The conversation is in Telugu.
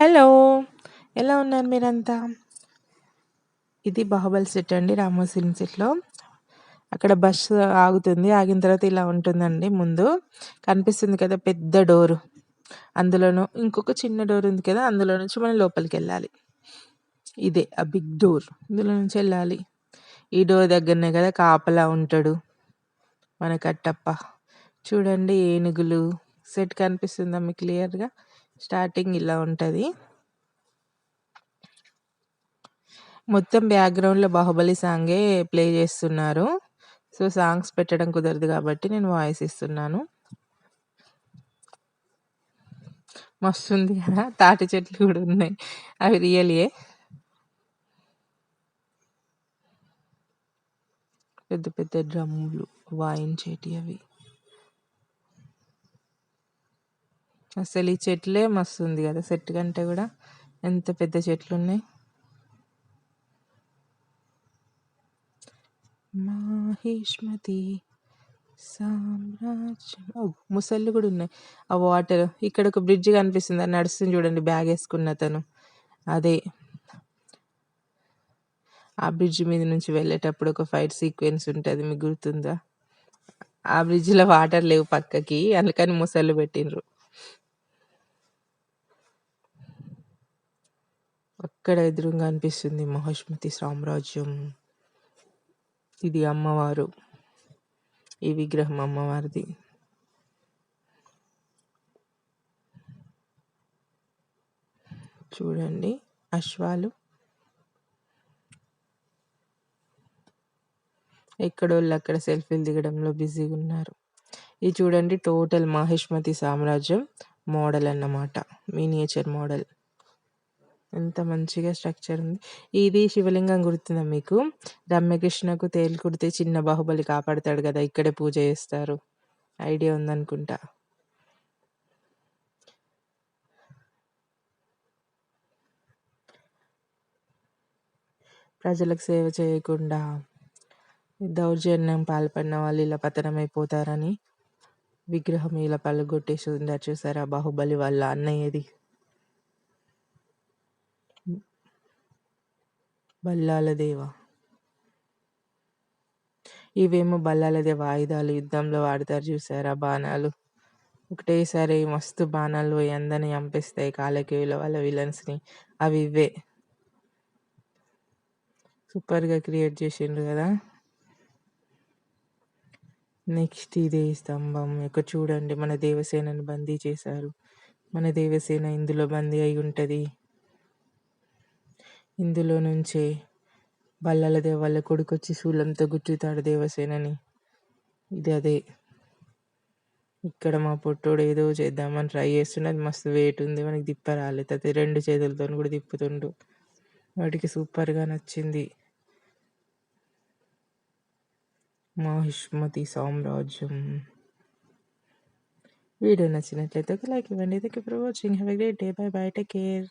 హలో ఎలా ఉన్నారు మీరంతా? ఇది బాహుబలి సెట్ అండి రామో సినిమా సెట్లో. అక్కడ బస్సు ఆగుతుంది ఆగిన తర్వాత ఇలా ఉంటుందండి ముందు. కనిపిస్తుంది కదా పెద్ద డోరు. అందులోనూ ఇంకొక చిన్న డోర్ ఉంది కదా అందులో నుంచి మనం లోపలికి వెళ్ళాలి. ఇదే ఆ బిగ్ డోర్. ఇందులో నుంచి వెళ్ళాలి. ఈ డోర్ దగ్గరనే కదా కాపలా ఉంటాడు మన కట్టప్ప. చూడండి ఏనుగులు. సెట్ కనిపిస్తుందా మీకు క్లియర్గా? స్టార్టింగ్ ఇలా ఉంటుంది. మొత్తం బ్యాక్గ్రౌండ్లో బాహుబలి సాంగే ప్లే చేస్తున్నారు. సో సాంగ్స్ పెట్టడం కుదరదు కాబట్టి నేను వాయిస్ ఇస్తున్నాను. మస్తుంది కదా తాటి చెట్లు కూడా ఉన్నాయి. అవి రియల్యే పెద్ద పెద్ద డ్రమ్ములు వాయించేటి అవి. అసలు ఈ చెట్లే మస్తు ఉంది కదా సెట్ కంటే కూడా. ఎంత పెద్ద చెట్లు ఉన్నాయి మాహిష్మతి సామ్రాజ్యం. ముసళ్ళు కూడా ఉన్నాయి. ఆ వాటర్ ఇక్కడ ఒక బ్రిడ్జ్ కనిపిస్తుంది. అది నడుస్తుంది చూడండి బ్యాగ్ వేసుకున్న తను అదే. ఆ బ్రిడ్జ్ మీద నుంచి వెళ్ళేటప్పుడు ఒక ఫైట్ సీక్వెన్స్ ఉంటుంది మీకు గుర్తుందా? ఆ బ్రిడ్జ్లో వాటర్ లేవు పక్కకి అందుకని ముసళ్ళు పెట్టిండ్రు. ఇక్కడ ఎదురుగా అనిపిస్తుంది మహిష్మతి సామ్రాజ్యం? ఇది అమ్మవారు. ఈ విగ్రహం అమ్మవారిది. చూడండి అశ్వాలు. ఎక్కడోళ్ళు అక్కడ సెల్ఫీలు దిగడంలో బిజీగా ఉన్నారు. ఇది చూడండి టోటల్ మహిష్మతి సామ్రాజ్యం మోడల్ అన్నమాట. Miniature model. ఎంత మంచిగా స్ట్రక్చర్ ఉంది. ఇది శివలింగం గుర్తుందా మీకు? రమ్యకృష్ణకు తేలు కుడితే చిన్న బాహుబలి కాపాడతాడు కదా ఇక్కడే పూజ చేస్తారు. ఐడియా ఉందనుకుంటా. ప్రజలకు సేవ చేయకుండా దౌర్జన్యం పాల్పడిన వాళ్ళు ఇలా పతనమైపోతారని విగ్రహం ఇలా పళ్ళగొట్టేసి ఉందా చూసారా? బాహుబలి వాళ్ళ అన్నయ్యది. బల్లాల దేవ. ఇవేమో బల్లాల దేవ ఆయుధాలు యుద్ధంలో వాడతారు చూసారా బాణాలు. ఒకటేసారి మస్తు బాణాలు పోయి అందరిని చంపేస్తాయి కాలకేయుల వాళ్ళ విలన్స్ని. అవి ఇవే. సూపర్గా క్రియేట్ చేసిండ్రు కదా. నెక్స్ట్ ఇదే స్తంభం. ఇక్కడ చూడండి మన దేవసేనను బందీ చేశారు. మన దేవసేన ఇందులో బందీ అయి ఉంటుంది. ఇందులో నుంచే బల్లాల దేవ వాళ్ళ కొడుకొచ్చి శూలంతో గుచ్చుతాడు దేవసేనని. ఇది అదే. ఇక్కడ మా పొట్టోడు ఏదో చేద్దామని ట్రై చేస్తున్నది మస్తు వెయిట్ ఉంది. మనకి తిప్ప రాలేదు అది రెండు చేతులతో కూడా తిప్పుతుండు. వాటికి సూపర్గా నచ్చింది. మహిష్మతి సామ్రాజ్యం. వీడియో నచ్చినట్లయితే ఒక లైక్ ఇవ్వండి. Thank you for watching have a great day bye bye take care